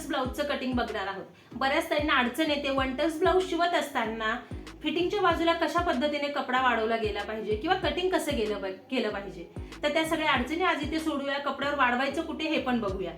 ब्लाऊजचं cutting बघणार आहोत. बऱ्याच त्यांना अडचण येते. वन टच ब्लाऊज शिवत असताना फिटिंगच्या बाजूला कशा पद्धतीने कपडा वाढवला गेला पाहिजे किंवा कटिंग कसं गेलं केलं पाहिजे? तर त्या सगळ्या अडचणी आज इथे सोडूया. कपड्यावर वाढवायचं कुठे हे पण बघूया.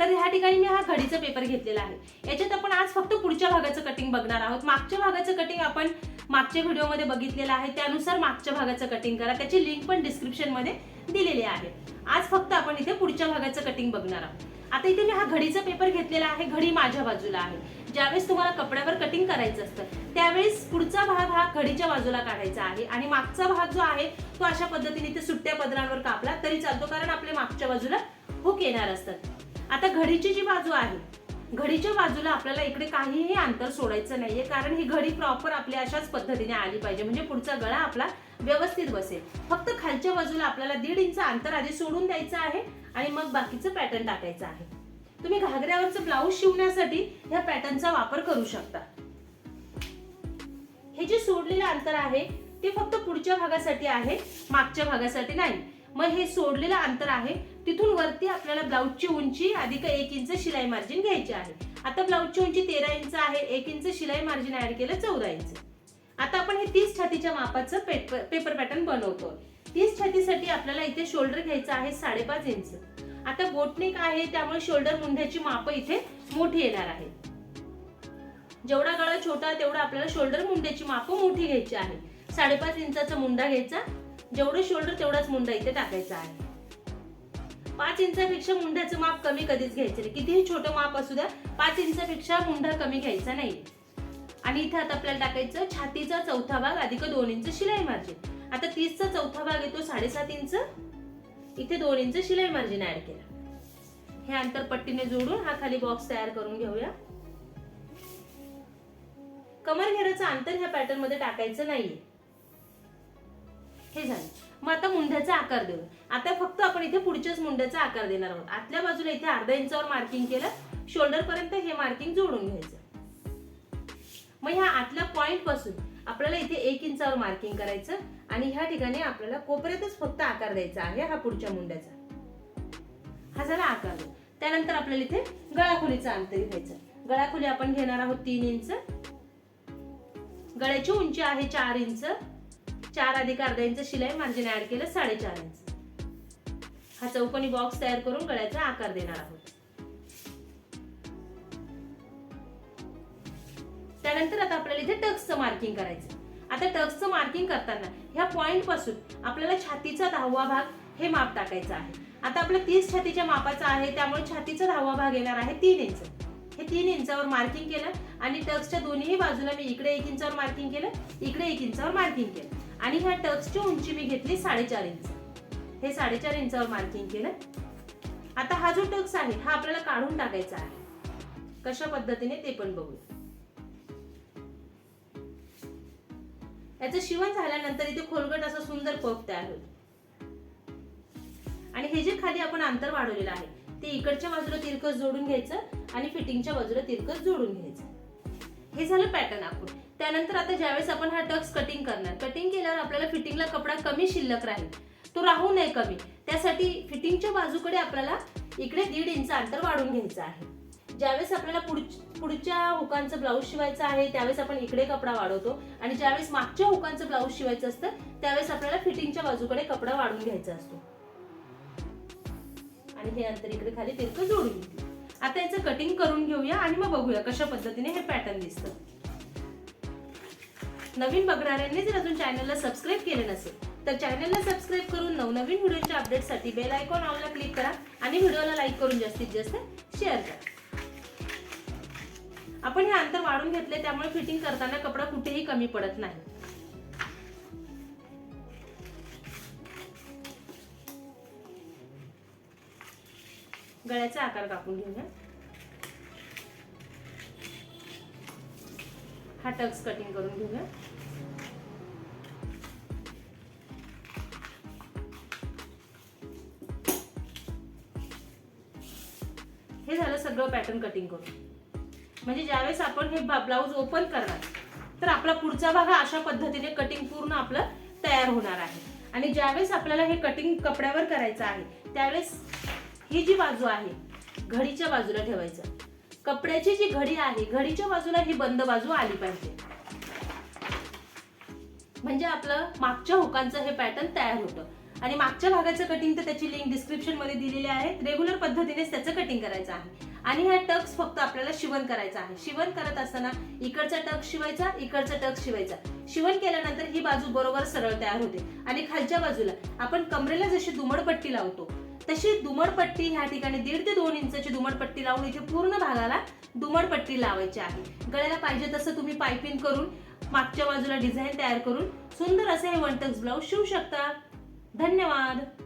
तर ह्या ठिकाणी मी हा घडीचा पेपर घेतलेला आहे. याच्यात आपण आज फक्त पुढच्या भागाचं कटिंग बघणार आहोत. मागच्या भागाचं कटिंग आपण मागच्या व्हिडिओमध्ये बघितलेलं आहे. त्यानुसार मागच्या भागाचं कटिंग करा. त्याची लिंक पण डिस्क्रिप्शनमध्ये दिलेली आहे. आज फक्त आपण इथे पुढच्या भागाचं कटिंग बघणार आहोत. आता इथे मी हा घडीचा पेपर घेतलेला आहे घडी माझ्या बाजूला आहे. ज्यावेळेस तुम्हाला कपड्यावर कटिंग करायचं असतं त्यावेळेस पुढचा भाग हा घडीच्या बाजूला काढायचा आहे. आणि मागचा भाग जो आहे तो अशा पद्धतीने इथे सुट्ट्या पदरांवर कापला तरी चालतो कारण आपल्या मागच्या बाजूला हुक येणार असतात. आता घडीची जी बाजू आहे घडीच्या बाजूला आपल्याला इकडे काहीही अंतर सोडायचं नाहीये कारण ही घडी प्रॉपर आपल्या अशाच पद्धतीने आली पाहिजे. म्हणजे पुढचा गळा आपला व्यवस्थित बसेल. फक्त खालच्या बाजूला आपल्याला दीड इंच अंतर आधी सोडून द्यायचं आहे आणि मग बाकीचं पॅटर्न टाकायचं आहे. तुम्ही घागऱ्यावरचं ब्लाऊज शिवण्यासाठी ह्या पॅटर्नचा वापर करू शकता. हे जे सोडलेलं अंतर आहे ते फक्त पुढच्या भागासाठी आहे मागच्या भागासाठी नाही. मग हे सोडलेलं अंतर आहे तिथून वरती आपल्याला ब्लाऊजची उंची अधिक एक इंच शिलाई मार्जिन घ्यायची आहे. आता ब्लाऊजची उंची तेरा इंच आहे एक इंच शिलाई मार्जिन ऍड केलं चौदा इंच. आता आपण हे तीस छातीच्या मापाचं पेपर पेपर पॅटर्न बनवतो तीस छातीसाठी आपल्याला इथे शोल्डर घ्यायचं आहे साडेपाच इंच आता बोटनेक आहे त्यामुळे शोल्डर मुंढ्याची माप इथे मोठी येणार आहे जेवढा गळा छोटा तेवढा आपल्याला शोल्डर मुंड्याची माप मोठी घ्यायची आहे. साडेपाच इंचाचा मुंडा घ्यायचा. जेवढं शोल्डर तेवढाच मुंडा इथे टाकायचा आहे. पाच इंचापेक्षा मुंड्याचं माप कमी कधीच घ्यायचं नाही. कितीही छोटं माप असू द्या पाच इंचापेक्षा मुंडा कमी घ्यायचा नाही. आणि इथे आता आपल्याला टाकायचं छातीचा चौथा भाग अधिक दोन इंच शिलाई मार्जिन आता तीसचा चौथा भाग येतो साडेसात इंच. इथे दोन इंच शिलाई मार्जिन ऍड केला. हे अंतर पट्टीने जोडून हा खाली बॉक्स तयार करून घेऊया. कमर घेराचं अंतर ह्या पॅटर्नमध्ये टाकायचं नाहीये. हे झालं. मग आता मुंड्याचा आकार देऊ आता फक्त आपण इथे पुढच्याच मुंड्याचा आकार देणार आहोत. आतल्या बाजूला इथे अर्धा इंचावर मार्किंग केलं. शोल्डर पर्यंत हे मार्किंग जोडून घ्यायचं. मग ह्या आतल्या पॉईंटपासून आपल्याला इथे एक इंचावर मार्किंग करायचं आणि ह्या ठिकाणी आपल्याला कोपऱ्यातच फक्त आकार द्यायचा आहे हा पुढच्या मुंड्याचा. हा झाला आकार. त्यानंतर आपल्याला इथे गळाखोलीचं अंतर घ्यायचं गळाखोली आपण घेणार आहोत तीन इंच. गळ्याची उंची आहे चार इंच. चार अधिक अर्धा इंच शिलाई मार्जिन ऍड केलं साडेचार इंच. हा चौकोनी बॉक्स तयार करून गळ्याचा आकार देणार आहोत. त्यानंतर आता आपल्याला इथे टक्सचं मार्किंग करायचं. आता टक्सचं मार्किंग करताना ह्या पॉईंटपासून आपल्याला छातीचा दहावा भाग हे माप टाकायचं आहे. आता आपलं तीस छातीच्या मापाचा आहे त्यामुळे छातीचा दहावा भाग येणार आहे तीन इंच. हे तीन इंचावर मार्किंग केलं आणि टक्सच्या दोन्ही बाजूला मी इकडे एक इंचावर मार्किंग केलं इकडे एक इंचावर मार्किंग केलं. आणि ह्या टक्सची उंची मी घेतली साडेचार इंच. हे साडेचार इंचावर मार्किंग केलं. आता हा जो टक्स आहे हा आपल्याला काढून टाकायचा आहे. कशा पद्धतीने ते पण बघूया. याचं शिवण झाल्यानंतर इथे खोलगट असं सुंदर पफ तयार होईल. आणि हे जे खाली आपण अंतर वाढवलेलं आहे ते इकडच्या बाजूला तिरकस जोडून घ्यायचं आणि फिटिंगच्या बाजूला तिरकस जोडून घ्यायचं. हे झालं पॅटर्न आपण त्यानंतर आता ज्यावेळेस आपण हा टक्स कटिंग करणार कटिंग केल्यावर आपल्याला फिटिंगला कपडा कमी शिल्लक राहील. तो राहू नये कमी. त्यासाठी फिटिंगच्या बाजूकडे आपल्याला इकडे दीड इंच अंतर वाढून घ्यायचं आहे. ज्यावेळेस आपल्याला पुढच्या हुकांचं ब्लाऊज शिवायचं आहे त्यावेळेस आपण इकडे कपडा वाढवतो. आणि ज्यावेळेस मागच्या हुकांचं ब्लाऊज शिवायचं असतं त्यावेळेस आपल्याला फिटिंगच्या बाजूकडे कपडा वाढून घ्यायचा असतो. आणि हे अंतर इकडे खाली तिरकं जोडून घेऊ आता याचं कटिंग करून घेऊया आणि मग बघूया कशा पद्धतीने हे पॅटर्न दिसतं. नवीन बघणाऱ्यांनी जर अजून चॅनलला सबस्क्राईब केलं नसेल तर चॅनलला सबस्क्राईब करून नवनवीन व्हिडिओच्या अपडेटसाठी बेल आयकॉन ऑनला क्लिक करा आणि व्हिडिओला लाईक करून जास्तीत जास्त शेअर करा. आपण हे अंतर वाढून घेतले त्यामुळे फिटिंग करताना कपडा कुठेही कमी पडत नाही. गळ्याचा आकार कापून घेऊया. हा टक्स कटिंग करून घेऊया. हे झालं सगळं पॅटर्न कटिंग करून. म्हणजे ज्यावेळेस आपण हे ब्लाऊज ओपन करणार तर आपला पुढचा भाग हा अशा पद्धतीने कटिंग पूर्ण आपलं तयार होणार आहे. आणि ज्यावेळेस आपल्याला हे कटिंग कपड्यावर करायचं आहे त्यावेळेस ही जी बाजू आहे घडीच्या बाजूला ठेवायचं. कपड्याची जी घडी आहे घडीच्या बाजूला ही बंद बाजू आली पाहिजे. म्हणजे आपलं मागच्या हुकांचं हे पॅटर्न तयार होतं. आणि मागच्या भागाचं कटिंग तर त्याची लिंक डिस्क्रिप्शनमध्ये दिलेली आहे. रेग्युलर पद्धतीनेच त्याचं कटिंग करायचं आहे. आणि ह्या टक्स फक्त आपल्याला शिवण करायचं आहे. शिवण करत असताना इकडचा टक शिवायचा इकडचा टक शिवायचा. शिवण केल्यानंतर ही बाजू बरोबर सरळ तयार होते. आणि खालच्या बाजूला आपण कमरेला जशी दुमडपट्टी लावतो तशी दुमडपट्टी ह्या ठिकाणी दीड ते दोन इंचाची दुमडपट्टी लावून इथे पूर्ण भागाला दुमडपट्टी लावायची आहे. गळ्याला पाहिजे तसं तुम्ही पायपिंग करून मागच्या बाजूला डिझाईन तयार करून सुंदर असे हे वन टक्स ब्लाऊज शिवू शकता. धन्यवाद.